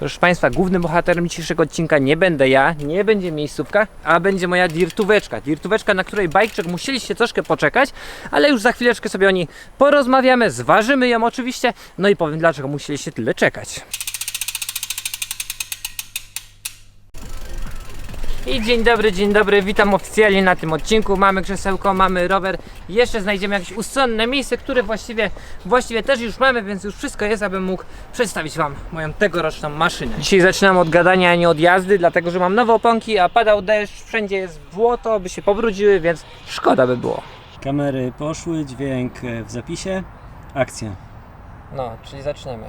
Proszę Państwa, głównym bohaterem dzisiejszego odcinka nie będę ja, nie będzie miejscówka, a będzie moja dirtóweczka. Dirtóweczka, na której bajczek musieliście troszkę poczekać, ale już za chwileczkę sobie o niej porozmawiamy, zważymy ją oczywiście, no i powiem dlaczego musieliście tyle czekać. I dzień dobry, dzień dobry, witam oficjalnie na tym odcinku. Mamy krzesełko, mamy rower. Jeszcze znajdziemy jakieś ustronne miejsce, które właściwie, właściwie też już mamy, więc już wszystko jest, abym mógł przedstawić Wam moją tegoroczną maszynę. Dzisiaj zaczynam od gadania, a nie od jazdy, dlatego że mam nowe oponki, a padał deszcz, wszędzie jest błoto, by się pobrudziły, więc szkoda by było. Kamery poszły, dźwięk e, w zapisie, akcja. No, czyli zaczniemy.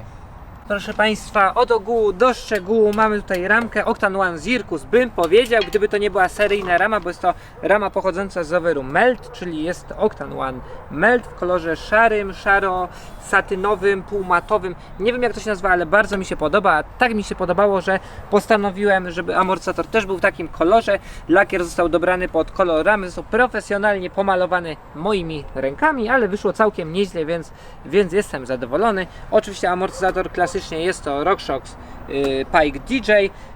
Proszę Państwa, od ogółu do szczegółu mamy tutaj ramkę Octan One Zirkus, bym powiedział, gdyby to nie była seryjna rama, bo jest to rama pochodząca z roweru Melt, czyli jest Octan One Melt w kolorze szarym, szaro-satynowym, półmatowym. Nie wiem jak to się nazywa, ale bardzo mi się podoba. a Tak mi się podobało, że postanowiłem, żeby amortyzator też był w takim kolorze. Lakier został dobrany pod kolor ramy, został profesjonalnie pomalowany moimi rękami, ale wyszło całkiem nieźle, więc, więc jestem zadowolony. Oczywiście amortyzator klasycznie jest to RockShox yy, Pike DJ,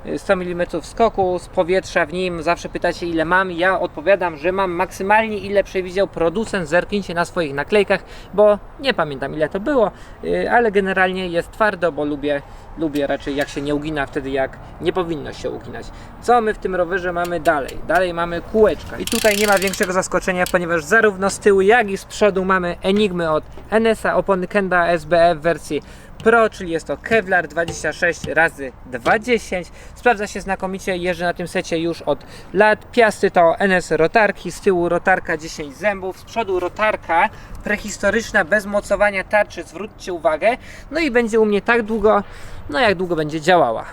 yy, 100 mm skoku z powietrza w nim. Zawsze pytacie ile mam, ja odpowiadam, że mam maksymalnie ile przewidział producent. Zerknijcie na swoich naklejkach, bo nie pamiętam ile to było, yy, ale generalnie jest twardo, bo lubię lubię raczej jak się nie ugina wtedy jak nie powinno się uginać. Co my w tym rowerze mamy dalej? Dalej mamy kółeczka i tutaj nie ma większego zaskoczenia, ponieważ zarówno z tyłu jak i z przodu mamy Enigmy od NS-a, opony Kenda SBF w wersji Pro, czyli jest to Kevlar 26 razy 210 Sprawdza się znakomicie, jeżdżę na tym secie już od lat. Piasty to NS rotarki, z tyłu rotarka 10 zębów, z przodu rotarka prehistoryczna, bez mocowania tarczy, zwróćcie uwagę. No i będzie u mnie tak długo, no jak długo będzie działała.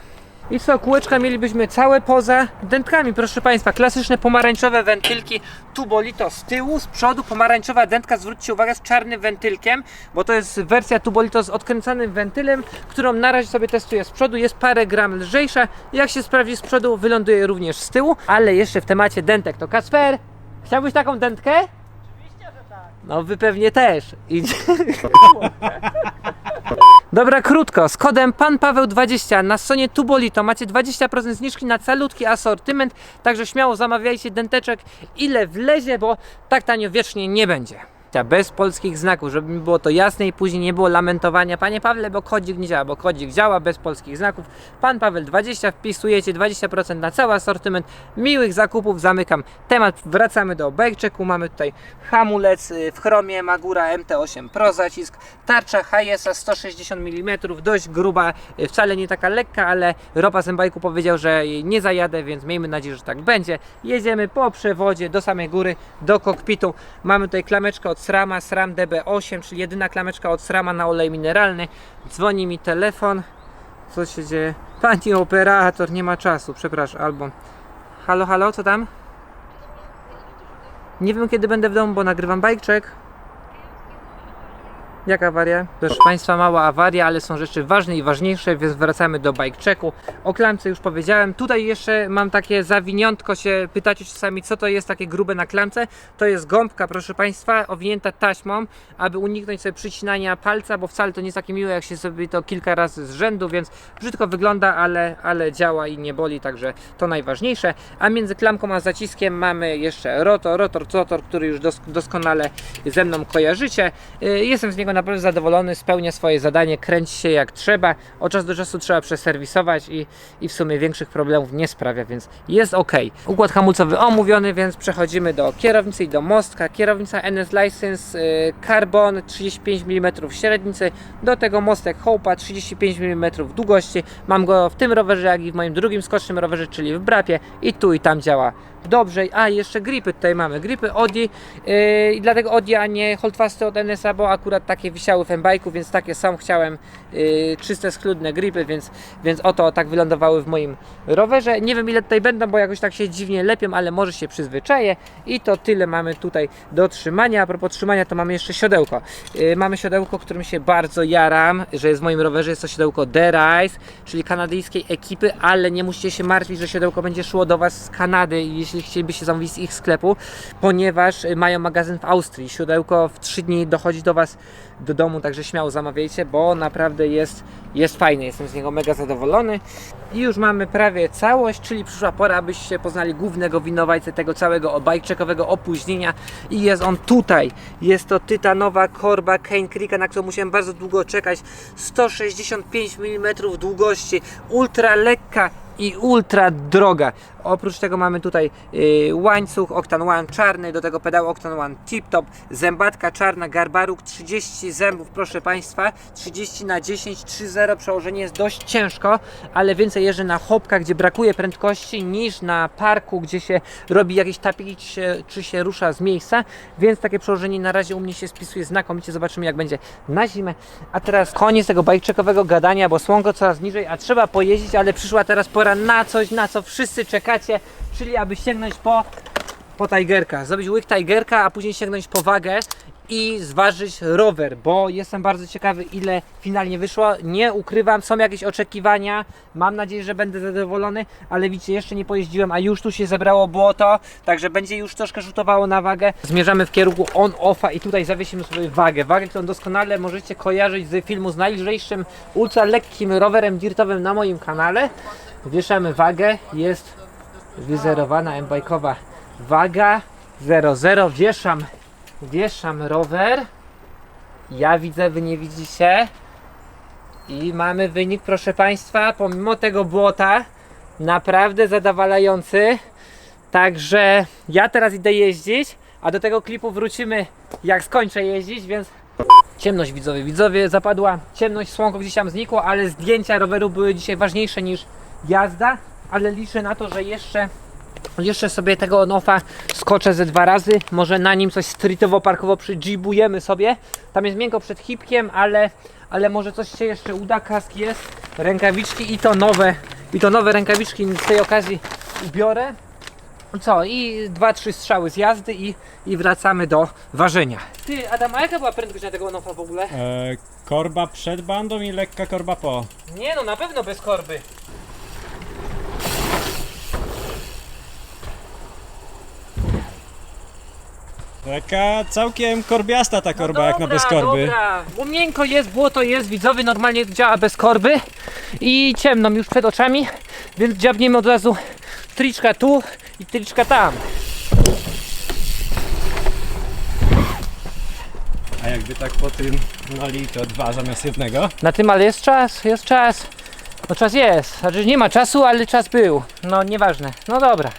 I co, kółeczka mielibyśmy całe poza dętkami, proszę Państwa. Klasyczne pomarańczowe wentylki Tubolito z tyłu, z przodu pomarańczowa dętka, zwróćcie uwagę, z czarnym wentylkiem, bo to jest wersja Tubolito z odkręcanym wentylem, którą na razie sobie testuję z przodu. Jest parę gram lżejsza. Jak się sprawdzi z przodu, wyląduje również z tyłu. Ale jeszcze w temacie dętek to Kasper, chciałbyś taką dętkę? No wy pewnie też. Idzie. Dobra, krótko. Z kodem Pan Paweł 20 na stronie Tubolito macie 20% zniżki na calutki asortyment, także śmiało zamawiajcie denteczek ile wlezie, bo tak tanio wiecznie nie będzie. Bez polskich znaków, żeby mi było to jasne i później nie było lamentowania. Panie Pawle, bo kodzik nie działa, bo kodzik działa bez polskich znaków. Pan Paweł 20, wpisujecie 20% na cały asortyment. Miłych zakupów, zamykam temat. Wracamy do bajczeku. Mamy tutaj hamulec y, w chromie Magura MT8 Pro zacisk, tarcza HSA 160 mm, dość gruba, y, wcale nie taka lekka, ale Ropa Zębajku powiedział, że nie zajadę, więc miejmy nadzieję, że tak będzie. Jedziemy po przewodzie do samej góry, do kokpitu. Mamy tutaj klameczkę od SRAMa, SRAM DB8, czyli jedyna klameczka od SRAMa na olej mineralny. Dzwoni mi telefon. Co się dzieje? Pani operator, nie ma czasu, przepraszam, albo... Halo, halo, co tam? Nie wiem kiedy będę w domu, bo nagrywam bike Jaka awaria? Proszę Państwa, mała awaria, ale są rzeczy ważne i ważniejsze, więc wracamy do bike checku. O klamce już powiedziałem. Tutaj jeszcze mam takie zawiniątko się, pytacie czasami, co to jest takie grube na klamce. To jest gąbka, proszę Państwa, owinięta taśmą, aby uniknąć sobie przycinania palca, bo wcale to nie jest takie miłe, jak się sobie to kilka razy z rzędu, więc brzydko wygląda, ale, ale działa i nie boli, także to najważniejsze. A między klamką a zaciskiem mamy jeszcze rotor, rotor, rotor, który już dos doskonale ze mną kojarzycie. Y, Jestem z niego naprawdę zadowolony, spełnia swoje zadanie, kręci się jak trzeba. Od czasu do czasu trzeba przeserwisować i, i w sumie większych problemów nie sprawia, więc jest ok. Układ hamulcowy omówiony, więc przechodzimy do kierownicy i do mostka. Kierownica NS License y, Carbon 35 mm średnicy, do tego mostek Hopa 35 mm długości. Mam go w tym rowerze, jak i w moim drugim skocznym rowerze, czyli w Brapie i tu i tam działa dobrze. A jeszcze gripy tutaj mamy, gripy Odi yy, i dlatego Odi, a nie holdfasty od NSA, bo akurat takie wisiały w m więc takie są. Chciałem yy, czyste, schludne gripy, więc, więc oto tak wylądowały w moim rowerze. Nie wiem ile tutaj będą, bo jakoś tak się dziwnie lepią, ale może się przyzwyczaję i to tyle mamy tutaj do trzymania. A propos trzymania, to mamy jeszcze siodełko. Yy, mamy siodełko, którym się bardzo jaram, że jest w moim rowerze, jest to siodełko The Rise, czyli kanadyjskiej ekipy, ale nie musicie się martwić, że siodełko będzie szło do Was z Kanady, jeśli jeśli chcielibyście zamówić z ich sklepu, ponieważ y, mają magazyn w Austrii. Siodełko w 3 dni dochodzi do Was do domu, także śmiało zamawiajcie, bo naprawdę jest, jest fajny. Jestem z niego mega zadowolony. I już mamy prawie całość, czyli przyszła pora, abyście poznali głównego winowajcę tego całego bajczekowego opóźnienia i jest on tutaj. Jest to tytanowa korba Creeka, na którą musiałem bardzo długo czekać. 165 mm długości, ultra lekka i ultra droga. Oprócz tego mamy tutaj y, łańcuch Octan One czarny, do tego pedał Octan One Tip Top, zębatka czarna, garbaruk 30 zębów, proszę Państwa, 30 na 10, 3.0, przełożenie jest dość ciężko, ale więcej jeżdżę na chopkach, gdzie brakuje prędkości niż na parku, gdzie się robi jakieś tapiki, czy się, czy się rusza z miejsca, więc takie przełożenie na razie u mnie się spisuje znakomicie, zobaczymy jak będzie na zimę. A teraz koniec tego bajczekowego gadania, bo słonko coraz niżej, a trzeba pojeździć, ale przyszła teraz pora na coś, na co wszyscy czekacie, czyli aby sięgnąć po, po Tigerka, zrobić łyk Tigerka, a później sięgnąć po wagę i zważyć rower, bo jestem bardzo ciekawy ile finalnie wyszło. Nie ukrywam, są jakieś oczekiwania, mam nadzieję, że będę zadowolony, ale widzicie, jeszcze nie pojeździłem, a już tu się zebrało błoto, także będzie już troszkę rzutowało na wagę. Zmierzamy w kierunku on-offa i tutaj zawiesimy sobie wagę. Wagę, którą doskonale możecie kojarzyć z filmu z najlżejszym, ultra lekkim rowerem dirtowym na moim kanale. Wieszamy wagę, jest wyzerowana m-bajkowa waga. 00, wieszam wieszam rower. Ja widzę, wy nie widzicie. I mamy wynik proszę Państwa, pomimo tego błota naprawdę zadowalający. Także ja teraz idę jeździć a do tego klipu wrócimy jak skończę jeździć, więc Ciemność widzowie, widzowie zapadła ciemność, słonko gdzieś tam znikło, ale zdjęcia roweru były dzisiaj ważniejsze niż jazda, ale liczę na to, że jeszcze jeszcze sobie tego onofa skoczę ze dwa razy, może na nim coś streetowo, parkowo przydżibujemy sobie. Tam jest miękko przed hipkiem, ale, ale może coś się jeszcze uda, kask jest, rękawiczki i to nowe, i to nowe rękawiczki z tej okazji ubiorę. Co, i dwa, trzy strzały z jazdy i, i wracamy do ważenia. Ty, Adam, a jaka była prędkość na tego onofa w ogóle? E, korba przed bandą i lekka korba po. Nie no, na pewno bez korby. Taka całkiem korbiasta ta korba jak na bez korby. No Dobra, bo miękko jest, błoto jest, widzowy normalnie działa bez korby i ciemno mi już przed oczami, więc dziabniemy od razu triczka tu i triczka tam. A jakby tak po tym noli to dwa zamiast jednego. Na tym ale jest czas, jest czas. No czas jest, znaczy nie ma czasu, ale czas był. No nieważne, no dobra.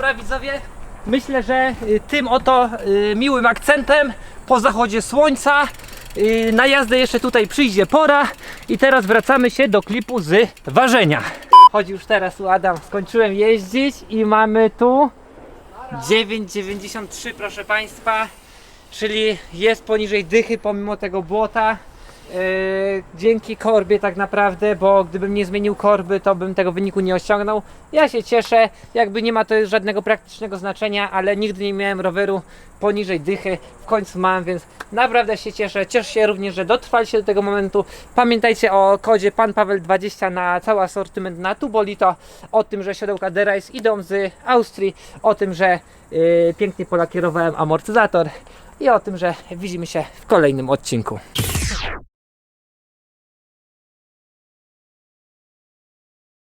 Dobra widzowie, myślę, że y, tym oto y, miłym akcentem po zachodzie słońca y, na jazdę jeszcze tutaj przyjdzie pora i teraz wracamy się do klipu z ważenia. Chodzi już teraz tu Adam, skończyłem jeździć i mamy tu 9,93 proszę Państwa, czyli jest poniżej dychy pomimo tego błota. Yy, dzięki korbie tak naprawdę, bo gdybym nie zmienił korby, to bym tego wyniku nie osiągnął. Ja się cieszę, jakby nie ma to żadnego praktycznego znaczenia, ale nigdy nie miałem roweru poniżej dychy, w końcu mam, więc naprawdę się cieszę. Cieszę się również, że dotrwaliście do tego momentu. Pamiętajcie o kodzie Pan Paweł 20 na cały asortyment na Tubolito, o tym, że siodełka Derace idą z Austrii, o tym, że yy, pięknie polakierowałem amortyzator i o tym, że widzimy się w kolejnym odcinku.